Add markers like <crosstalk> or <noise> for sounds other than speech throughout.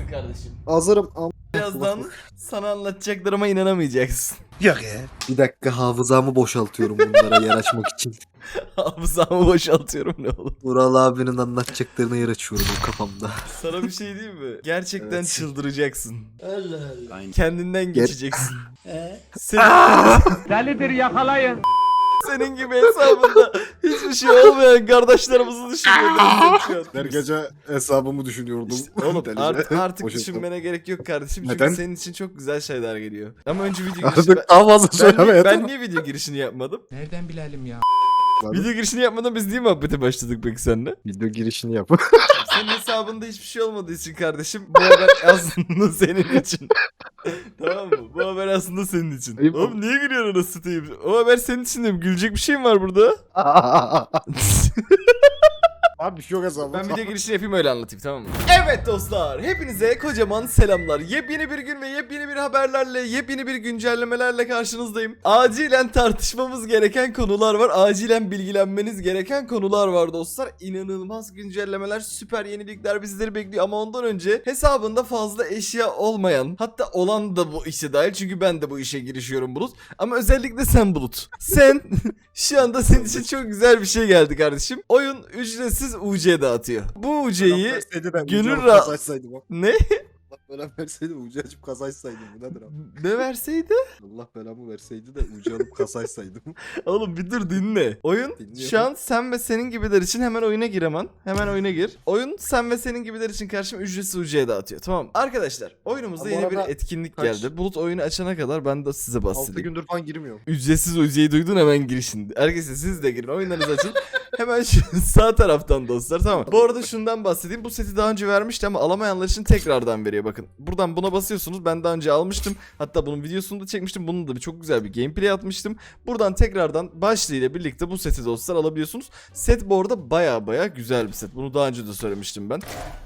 mısın kardeşim? Hazırım. Am- Birazdan sana anlatacaklarıma inanamayacaksın. Bir dakika hafızamı boşaltıyorum bunlara yer açmak için. <laughs> Hafızamı boşaltıyorum ne olur. Ural abinin anlatacaklarına yer açıyorum o kafamda. <laughs> Sana bir şey diyeyim mi? Gerçekten Evet. çıldıracaksın. Allah Allah. Kendinden geçeceksin. He? Senin, <laughs> Delidir yakalayın. Senin gibi hesabında hiçbir şey olmayan kardeşlerimizi şu an. Her gece hesabımı düşünüyordum. İşte <laughs> oğlum Delice. artık, <laughs> düşünmene gerek yok kardeşim. Çünkü Neden? senin için çok güzel şeyler geliyor. Ama önce video girişini... Artık daha fazla Ben, söyleme ben, yeter. ben niye video girişini yapmadım? Nereden bilelim ya? Video girişini yapmadan biz niye muhabbete başladık peki seninle? Video girişini yap. <laughs> Senin hesabında hiçbir şey olmadığı için kardeşim bu <laughs> haber aslında senin için. <laughs> tamam mı? Bu haber aslında senin için. Ayıp Oğlum niye gülüyorsun nasıl satayım? O haber senin için de mi? Gülecek bir şey mi var burada? Abi bir şey yok hesabım. ben video girişini yapayım öyle anlatayım tamam mı? Evet dostlar hepinize kocaman selamlar. Yepyeni bir gün ve yepyeni bir haberlerle, yepyeni bir güncellemelerle karşınızdayım. Acilen tartışmamız gereken konular var. Acilen bilgilenmeniz gereken konular var dostlar. İnanılmaz güncellemeler, süper yenilikler bizleri bekliyor. Ama ondan önce hesabında fazla eşya olmayan, hatta olan da bu işe dahil. Çünkü ben de bu işe girişiyorum Bulut. Ama özellikle sen Bulut. Sen <laughs> şu anda senin için çok güzel bir şey geldi kardeşim. Oyun ücretsiz UC dağıtıyor. Bu UC'yi gönül ra- Kazançsaydım. ne? Allah belamı verseydi ucu açıp kazançsaydım. Bu nedir abi? Ne verseydi? Allah belamı verseydi de ucu alıp kazançsaydım. <laughs> Oğlum bir dur dinle. Oyun Dinliyorum. şu an sen ve senin gibiler için hemen oyuna gir hemen. Hemen oyuna gir. Oyun sen ve senin gibiler için karşıma ücretsiz UC'ye dağıtıyor. Tamam? Arkadaşlar oyunumuzda Ha, yeni bir etkinlik kaç? geldi. Bulut oyunu açana kadar ben de size 6 bahsedeyim. gündür falan girmiyorum. Ücretsiz UC'yi duydun hemen gir şimdi. Siz de girin oyunlarınızı açın. <laughs> hemen <laughs> sağ taraftan dostlar tamam? Bu arada şundan bahsedeyim. Bu seti daha önce vermişti ama alamayanlar için tekrardan veriyor bakın. Buradan buna basıyorsunuz. Ben daha önce almıştım. Hatta bunun videosunu da çekmiştim. Bunun da bir çok güzel bir gameplay atmıştım. Buradan tekrardan başlığıyla birlikte bu seti dostlar alabiliyorsunuz. Set bu arada baya baya güzel bir set. Bunu daha önce de söylemiştim ben.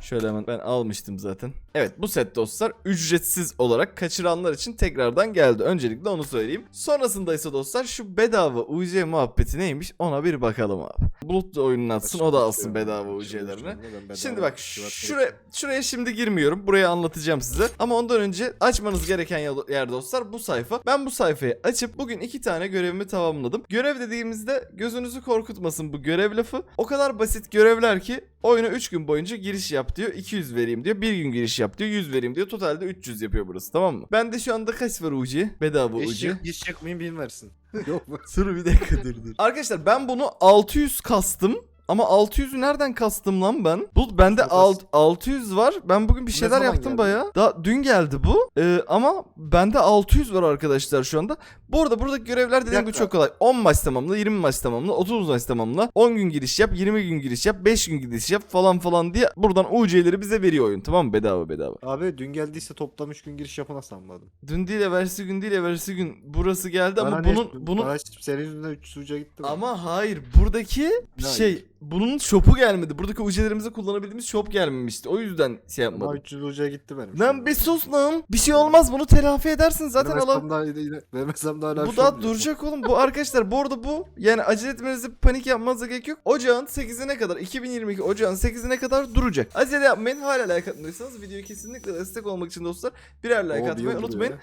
Şöyle hemen ben almıştım zaten. Evet bu set dostlar ücretsiz olarak kaçıranlar için tekrardan geldi. Öncelikle onu söyleyeyim. Sonrasında ise dostlar şu bedava UC muhabbeti neymiş ona bir bakalım abi. Bulut da oyununu atsın o da alsın bedava UC'lerini. Şimdi bak şuraya şuraya şimdi girmiyorum. Buraya anlatacağım size. Ama ondan önce açmanız gereken yer dostlar bu sayfa. Ben bu sayfayı açıp bugün iki tane görevimi tamamladım. Görev dediğimizde gözünüzü korkutmasın bu görev lafı. O kadar basit görevler ki oyuna 3 gün boyunca giriş yap diyor. 200 vereyim diyor. 1 gün giriş yap diyor. 100 vereyim diyor. Totalde 300 yapıyor burası tamam mı? Ben de şu anda kaç var UC? Bedava UC. Eşek geçecek miyim bilmersin. Yok? <laughs> Dur bir dakika dur dur. Arkadaşlar ben bunu 600 kastım. Ama 600'ü nereden kastım lan ben? Bu bende alt, 600 var. Ben bugün bir şeyler yaptım baya. Daha dün geldi bu. Ee, ama bende 600 var arkadaşlar şu anda. Bu arada buradaki görevler dediğim gibi çok kolay. 10 maç tamamla, 20 maç tamamla, 30 maç tamamla, 10 gün giriş yap, 20 gün giriş yap, 5 gün giriş yap falan falan diye buradan UC'leri bize veriyor oyun tamam mı? Bedava bedava. Abi dün geldiyse toplam 3 gün giriş yapana sanmadım. Dün değil evvelsi gün değil evvelsi gün burası geldi ama Bana bunun bunun senin yüzünden 3 uca gitti. mi? Ama hayır buradaki şey bunun shop'u gelmedi. Buradaki ucelerimize kullanabildiğimiz shop gelmemişti. O yüzden şey Ama yapmadım. 300 uca gitti benim. Lan bir sus lan. Bir şey olmaz bunu telafi edersin zaten Vermezsem alan. daha yine, yine, vermezsem daha Bu daha duracak oğlum. Bu arkadaşlar bu arada bu yani acele etmenize panik yapmanıza gerek yok. Ocağın 8'ine kadar 2022 ocağın 8'ine kadar duracak. Acele yapmayın. Hala like atmadıysanız videoyu kesinlikle destek olmak için dostlar birer like bir atmayı yıl unutmayın. duruyor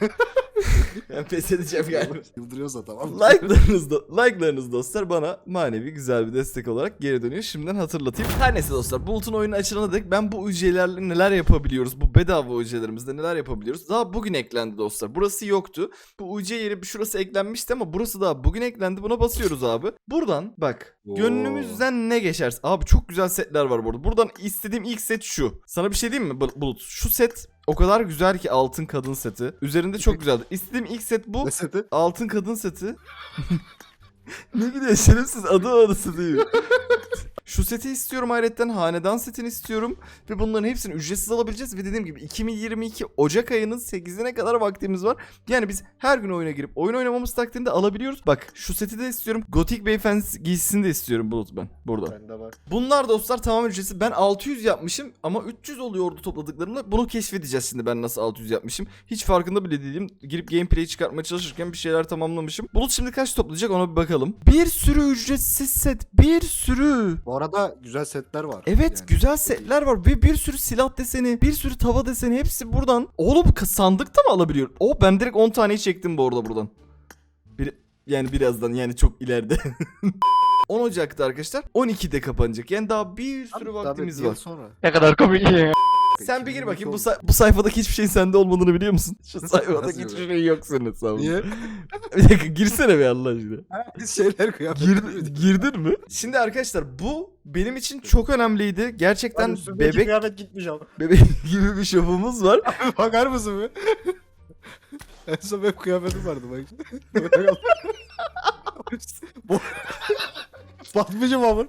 <laughs> <laughs> Ben pes edeceğim galiba. Yıldırıyorsa tamam. Like'larınız, da, like'larınız dostlar bana manevi güzel bir destek olarak geri dönüyor. Şimdiden hatırlatayım. Her neyse dostlar Bulut'un oyunu açılana dek ben bu ücrelerle neler yapabiliyoruz? Bu bedava ücrelerimizde neler yapabiliyoruz? Daha bugün eklendi dostlar. Burası yoktu. Bu UC yeri şurası eklenmişti ama burası daha bugün eklendi. Buna basıyoruz abi. Buradan bak Oo. gönlümüzden ne geçerse. Abi çok güzel setler var burada. Buradan istediğim ilk set şu. Sana bir şey diyeyim mi Bul- Bulut? Şu set o kadar güzel ki altın kadın seti. Üzerinde çok güzeldi. İstediğim ilk set bu. Ne seti? Altın kadın seti. <laughs> ne gidiyor şerefsiz adı anısı değil. <laughs> Şu seti istiyorum hayretten hanedan setini istiyorum ve bunların hepsini ücretsiz alabileceğiz ve dediğim gibi 2022 Ocak ayının 8'ine kadar vaktimiz var. Yani biz her gün oyuna girip oyun oynamamız takdirinde alabiliyoruz. Bak şu seti de istiyorum. Gotik beyefendi giysisini de istiyorum Bulut ben burada. Bende var. Bunlar dostlar tamamen ücretsiz. Ben 600 yapmışım ama 300 oluyordu topladıklarımda. Bunu keşfedeceğiz şimdi ben nasıl 600 yapmışım. Hiç farkında bile değilim. Girip gameplay çıkartmaya çalışırken bir şeyler tamamlamışım. Bulut şimdi kaç toplayacak ona bir bakalım. Bir sürü ücretsiz set. Bir sürü. Var arada güzel setler var. Evet Yani. güzel setler var ve bir sürü silah deseni, bir sürü tava deseni hepsi buradan. Oğlum sandıkta mı alabiliyorum? O ben direkt 10 taneyi çektim bu arada buradan. Bir, yani birazdan yani çok ileride. <laughs> 10 Ocak'ta arkadaşlar 12'de kapanacak. Yani daha bir sürü Tabii, vaktimiz bir yıl var. sonra. Ne kadar komik ya. Sen bir gir 2022 bakayım bu, say- bu sayfadaki hiçbir şeyin sende olmadığını biliyor musun? <laughs> Şu sayfadaki hiçbir şey yok senin hesabında. Niye? <laughs> Bir dakika girsene bir Allah aşkına. Biz şeyler kıyafetler. Gir, girdin mi? Şimdi arkadaşlar bu benim için çok önemliydi. Gerçekten bebek kıyafet gitmiş ama. <laughs> bebek gibi bir şovumuz var. Bakar mısın be? en son benim kıyafetim vardı bak. Bu- Batmışım ama.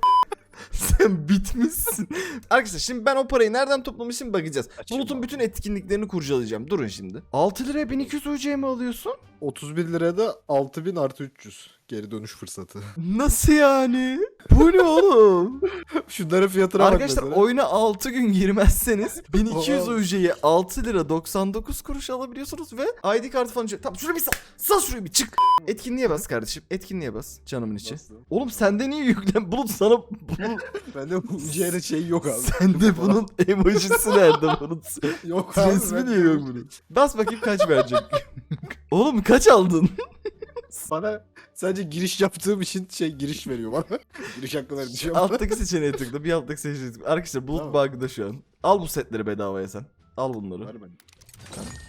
<laughs> Sen bitmişsin. Arkadaşlar şimdi ben o parayı nereden toplamışım bakacağız. Bulut'un bütün etkinliklerini kurcalayacağım. Durun şimdi. 6 liraya 1200 UC mi alıyorsun? 31 liraya da 6000 artı 300 geri dönüş fırsatı. <laughs> Nasıl yani? Bu ne oğlum? <laughs> Şunların fiyatına bak Arkadaşlar mesela. oyuna 6 gün girmezseniz <laughs> 1200 Oha. UC'ye 6 lira 99 kuruş alabiliyorsunuz ve ID kartı falan. Tamam şuraya bir sal. Sal şuraya bir çık. Etkinliğe bas kardeşim. Etkinliğe bas canımın içi. Nasıl? Oğlum sende niye yüklen? Bulut sana bunun, Bende bu şey yok abi. sende bunun emojisi nerede bunun? yok abi. Resmi ben- niye yok bunun? Bas bakayım kaç verecek. Oğlum kaç aldın? <laughs> Bana sadece giriş yaptığım için şey giriş veriyor bana. <laughs> giriş hakkıları düşüyor bana. Alttaki seçeneğe tıkla. Bir alttaki seçeneğe tıkla. Arkadaşlar bulut Tamam. bug'da şu an. Al bu setleri bedavaya sen. Al bunları. Var bende.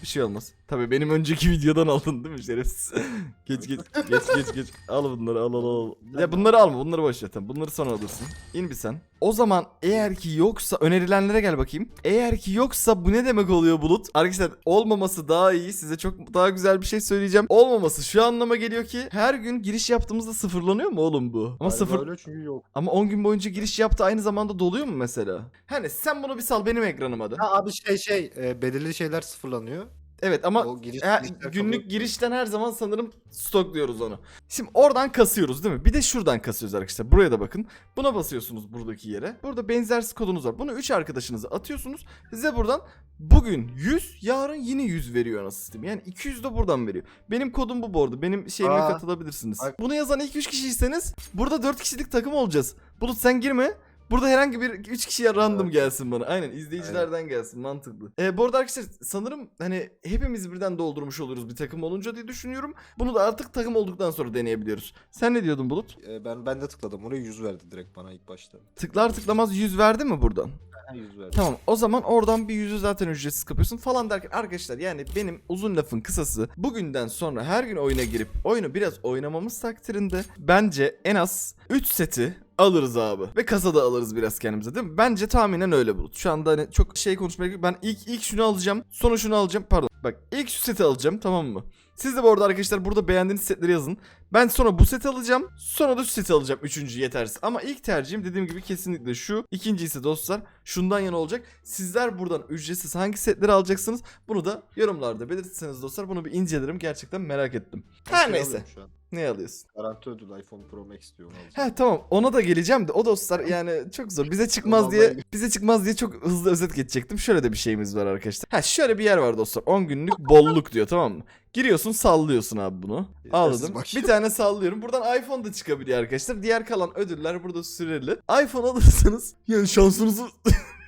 Bir şey olmaz. Tabii benim önceki <laughs> videodan aldın değil mi şerefsiz? <laughs> geç geç geç geç geç. Al bunları al al al. Ya bunları alma bunları boş ver tamam. Bunları sonra alırsın. İn bir sen. O zaman eğer ki yoksa önerilenlere gel bakayım. Eğer ki yoksa bu ne demek oluyor Bulut? Arkadaşlar olmaması daha iyi. Size çok daha güzel bir şey söyleyeceğim. Olmaması şu anlama geliyor ki her gün giriş yaptığımızda sıfırlanıyor mu oğlum bu? Ama Galiba sıfır Öyle çünkü yok. ama 10 gün boyunca giriş yaptı aynı zamanda doluyor mu mesela? Hani sen bunu bir sal benim ekranıma da. Ha abi şey şey e, belirli şeyler sıfırlanıyor. Evet ama O giriş- e, girişler günlük kabul- girişten her zaman sanırım stokluyoruz onu. Şimdi oradan kasıyoruz değil mi? Bir de şuradan kasıyoruz arkadaşlar. Buraya da bakın. Buna basıyorsunuz buradaki yere. Burada benzersiz kodunuz var. Bunu 3 arkadaşınıza atıyorsunuz. Size buradan bugün 100, yarın yine 100 veriyor anasını satayım. Yani 200 de buradan veriyor. Benim kodum bu bu arada. Benim şeyime Aa, katılabilirsiniz. bak. Bunu yazan ilk 3 kişiyseniz burada 4 kişilik takım olacağız. Bulut sen girme. Burada herhangi bir 3 kişiye random gelsin bana. Aynen izleyicilerden gelsin mantıklı. Ee, bu arada arkadaşlar sanırım hani hepimiz birden doldurmuş oluruz bir takım olunca diye düşünüyorum. Bunu da artık takım olduktan sonra deneyebiliyoruz. Sen ne diyordun Bulut? E, ben ben de tıkladım. Oraya 100 verdi direkt bana ilk başta. Tıklar tıklamaz 100 verdi mi buradan? Ha 100 verdi. Tamam o zaman oradan bir yüzü zaten ücretsiz kapıyorsun falan derken arkadaşlar yani benim uzun lafın kısası bugünden sonra her gün oyuna girip oyunu biraz oynamamız takdirinde bence en az 3 seti alırız abi. Ve kasada alırız biraz kendimize değil mi? Bence tahminen öyle bulut. Şu anda hani çok şey konuşmaya gerek. Ben ilk ilk şunu alacağım. Sonra şunu alacağım. Pardon. Bak ilk şu seti alacağım tamam mı? Siz de bu arada arkadaşlar burada beğendiğiniz setleri yazın. Ben sonra bu seti alacağım. Sonra da şu seti alacağım. Üçüncü yetersiz. Ama ilk tercihim dediğim gibi kesinlikle şu. İkinci ise dostlar şundan yana olacak. Sizler buradan ücretsiz hangi setleri alacaksınız? Bunu da yorumlarda belirtirseniz dostlar bunu bir incelerim. Gerçekten merak ettim. Her şey neyse. Ne alıyorsun? Garanti ödül iPhone Pro Max diyor. He tamam ona da geleceğim de o dostlar yani çok zor. Bize çıkmaz diye bize çıkmaz diye çok hızlı özet geçecektim. Şöyle de bir şeyimiz var arkadaşlar. Ha şöyle bir yer var dostlar. 10 günlük bolluk diyor tamam mı? Giriyorsun sallıyorsun abi bunu. Ağladım. Bir tane sallıyorum. Buradan iPhone da çıkabiliyor arkadaşlar. Diğer kalan ödüller burada süreli. iPhone alırsanız yani şansınızı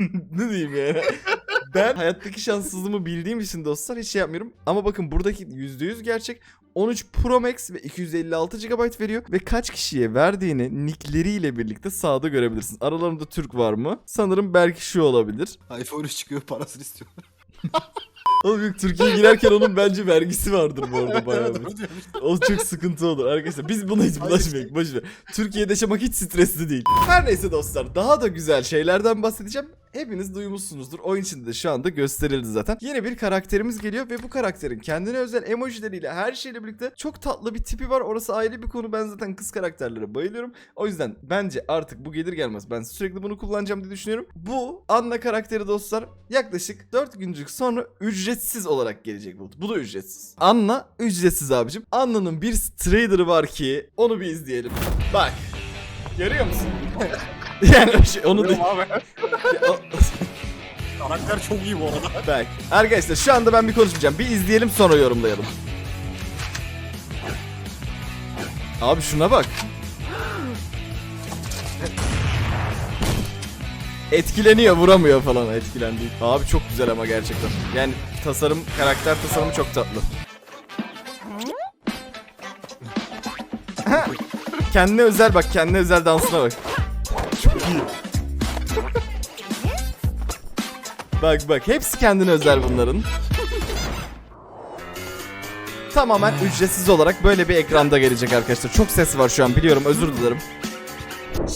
<laughs> ne diyeyim yani. Ben hayattaki şanssızlığımı bildiğim için dostlar hiç şey yapmıyorum. Ama bakın buradaki %100 gerçek. 13 Pro Max ve 256 GB veriyor ve kaç kişiye verdiğini nickleriyle birlikte sağda görebilirsiniz. Aralarında Türk var mı? Sanırım belki şu olabilir. iPhone 3 çıkıyor parasını istiyor. <laughs> Oğlum yok Türkiye'ye girerken onun bence vergisi vardır bu arada bayağı bir. O çok sıkıntı olur arkadaşlar. Biz buna hiç bulaşmayalım. Boş ver. Türkiye'de yaşamak hiç stresli değil. Her neyse dostlar daha da güzel şeylerden bahsedeceğim. Hepiniz duymuşsunuzdur. Oyun içinde de şu anda gösterildi zaten. Yeni bir karakterimiz geliyor ve bu karakterin kendine özel emojileriyle her şeyle birlikte çok tatlı bir tipi var. Orası ayrı bir konu. Ben zaten kız karakterlere bayılıyorum. O yüzden bence artık bu gelir gelmez ben sürekli bunu kullanacağım diye düşünüyorum. Bu Anna karakteri dostlar yaklaşık 4 güncük sonra ücretsiz olarak gelecek bu. Bu da ücretsiz. Anna ücretsiz abicim. Anna'nın bir trader'ı var ki onu bir izleyelim. Bak. Görüyor musun? <laughs> yani şey, onu da... <laughs> Karakter çok iyi bu arada. Bak. Arkadaşlar şu anda ben bir konuşmayacağım. Bir izleyelim sonra yorumlayalım. Abi şuna bak. Etkileniyor vuramıyor falan etkilendiği. Abi çok güzel ama gerçekten. Yani tasarım karakter tasarımı çok tatlı. <laughs> kendine özel bak kendine özel dansına bak. Çok iyi. bak bak hepsi kendine özel bunların. Tamamen ücretsiz olarak böyle bir ekranda gelecek arkadaşlar. Çok ses var şu an biliyorum özür dilerim.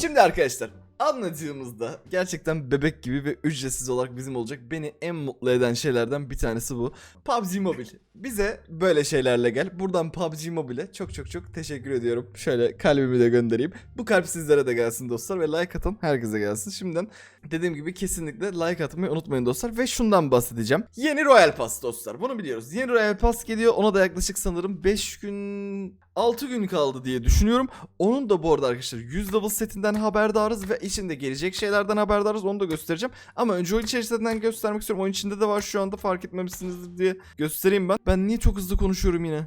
Şimdi arkadaşlar anladığımızda gerçekten bebek gibi ve ücretsiz olarak bizim olacak beni en mutlu eden şeylerden bir tanesi bu. PUBG Mobile. Bize böyle şeylerle gel. Buradan PUBG Mobile'e çok çok çok teşekkür ediyorum. Şöyle kalbimi de göndereyim. Bu kalp sizlere de gelsin dostlar ve like atan herkese gelsin. Şimdiden dediğim gibi kesinlikle like atmayı unutmayın dostlar. Ve şundan bahsedeceğim. Yeni Royal Pass dostlar. Bunu biliyoruz. Yeni Royal Pass geliyor. Ona da yaklaşık sanırım 5 gün 6 gün kaldı diye düşünüyorum. Onun da bu arada arkadaşlar 100 level setinden haberdarız ve içinde gelecek şeylerden haberdarız. Onu da göstereceğim. Ama önce oyun içerisinden göstermek istiyorum. Oyun içinde de var şu anda fark etmemişsinizdir diye göstereyim ben. Ben niye çok hızlı konuşuyorum yine?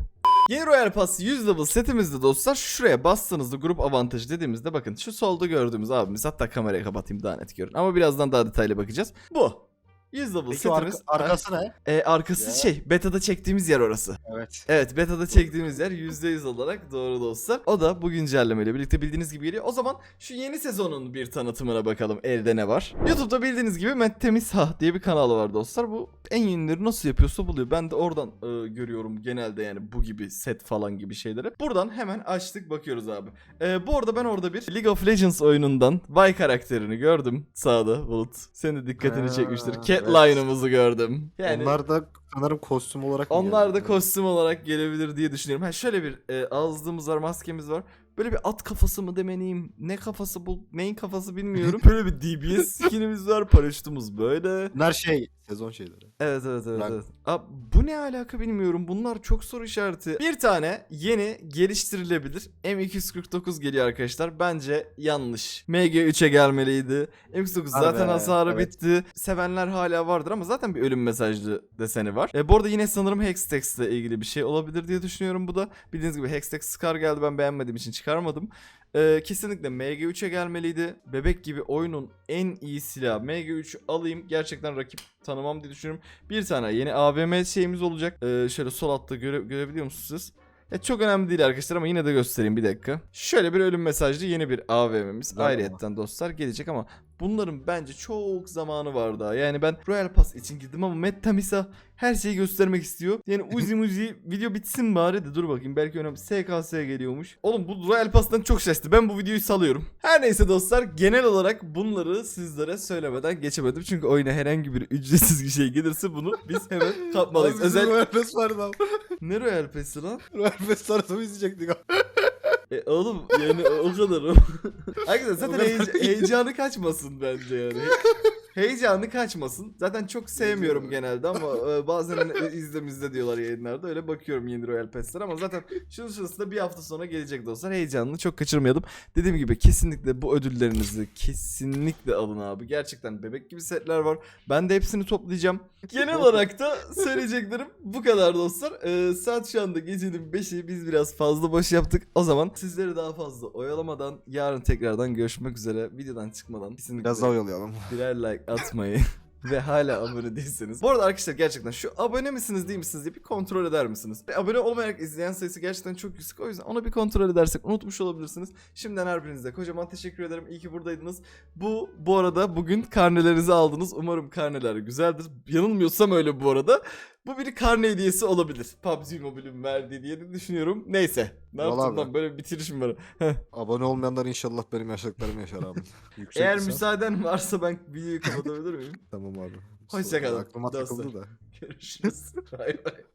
Yeni Royal Pass 100 level setimizde dostlar şuraya bastığınızda grup avantajı dediğimizde bakın şu solda gördüğümüz abimiz hatta kamerayı kapatayım daha net görün ama birazdan daha detaylı bakacağız. Bu. 100 level Peki setimiz. arkası ne? E, arkası Ya. şey beta'da çektiğimiz yer orası. Evet. Evet beta'da çektiğimiz yer %100 olarak doğru dostlar. O da bu güncellemeyle birlikte bildiğiniz gibi geliyor. O zaman şu yeni sezonun bir tanıtımına bakalım elde ne var. YouTube'da bildiğiniz gibi Matt Temizha diye bir kanalı var dostlar. Bu en yenileri nasıl yapıyorsa buluyor. Ben de oradan e, görüyorum genelde yani bu gibi set falan gibi şeyleri. Buradan hemen açtık bakıyoruz abi. E, bu arada ben orada bir League of Legends oyunundan Vi karakterini gördüm sağda Bulut. Senin de dikkatini Ha, çekmiştir. evet. Catline'ımızı gördüm. Yani Onlar da sanırım kostüm olarak mı onlar geldi? da kostüm olarak gelebilir diye düşünüyorum. Ha şöyle bir e, ağızlığımız var, maskemiz var. Böyle bir at kafası mı demeliyim? Ne kafası bu? Neyin kafası bilmiyorum. <laughs> Böyle bir DBS skinimiz var, paraşütümüz böyle. Bunlar şey sezon şeyleri. Evet evet evet. Ben- evet. Abi, bu ne alaka bilmiyorum. Bunlar çok soru işareti. Bir tane yeni geliştirilebilir M249 geliyor arkadaşlar. Bence yanlış. MG3'e gelmeliydi. M249 Harbi, zaten hasarı evet. bitti. Sevenler hala vardır ama zaten bir ölüm mesajlı deseni var. E, bu arada yine sanırım Hextex ile ilgili bir şey olabilir diye düşünüyorum bu da. Bildiğiniz gibi Hextex Scar geldi ben beğenmediğim için çıkarmadım. Ee, kesinlikle MG3'e gelmeliydi. Bebek gibi oyunun en iyi silahı MG3 alayım. Gerçekten rakip tanımam diye düşünüyorum. Bir tane yeni AVM şeyimiz olacak. Ee, şöyle sol altta göre- görebiliyor musunuz siz? Ya çok önemli değil arkadaşlar ama yine de göstereyim bir dakika. Şöyle bir ölüm mesajlı yeni bir AVM'miz ayrıyetten dostlar gelecek ama bunların bence çok zamanı var daha. Yani ben Royal Pass için girdim ama Matt Tamisa her şeyi göstermek istiyor. Yani <laughs> Uzi Muzi video bitsin bari de dur bakayım belki önemli SKS geliyormuş. Oğlum bu Royal Pass'tan çok şaştı. Ben bu videoyu salıyorum. Her neyse dostlar genel olarak bunları sizlere söylemeden geçemedim. Çünkü oyuna herhangi bir ücretsiz bir şey gelirse bunu biz hemen <laughs> kapmalıyız. Özel Royal Pass abi. Ne Royal Pass'i lan? <laughs> Royal Pass tanıtımı izleyecektik abi. E oğlum yani o kadar o. <laughs> Arkadaşlar zaten heyecanı kaçmasın bence yani. <laughs> Heyecanı kaçmasın. Zaten çok sevmiyorum genelde ama <laughs> e, bazen hani izlemizde diyorlar yayınlarda. Öyle bakıyorum yeni Royal Pass'ler ama zaten şunun şurası da bir hafta sonra gelecek dostlar. Heyecanını çok kaçırmayalım. Dediğim gibi kesinlikle bu ödüllerinizi kesinlikle alın abi. Gerçekten bebek gibi setler var. Ben de hepsini toplayacağım. Genel <laughs> olarak da söyleyeceklerim bu kadar dostlar. Ee, saat şu anda gecenin 5'i biz biraz fazla boş yaptık. O zaman sizleri daha fazla oyalamadan yarın tekrardan görüşmek üzere. Videodan çıkmadan kesinlikle Biraz daha oyalayalım. birer like atmayı <laughs> ve hala abone değilseniz. Bu arada arkadaşlar gerçekten şu abone misiniz değil misiniz diye bir kontrol eder misiniz? Ve abone olmayarak izleyen sayısı gerçekten çok yüksek. O yüzden onu bir kontrol edersek unutmuş olabilirsiniz. Şimdiden her birinize kocaman teşekkür ederim. İyi ki buradaydınız. Bu bu arada bugün karnelerinizi aldınız. Umarım karneler güzeldir. Yanılmıyorsam öyle bu arada. Bu bir karne hediyesi olabilir. PUBG Mobile'in verdiği diye de düşünüyorum. Neyse. Ne Vallahi yaptım lan böyle bir bitirişim var. <laughs> Abone olmayanlar inşallah benim yaşadıklarımı yaşar abi. <laughs> Yüksek Eğer lisans. müsaaden varsa ben videoyu kapatabilir miyim? <laughs> Tamam abi. Hoşça kalın, Aklıma takıldı da. Görüşürüz. Bay bay.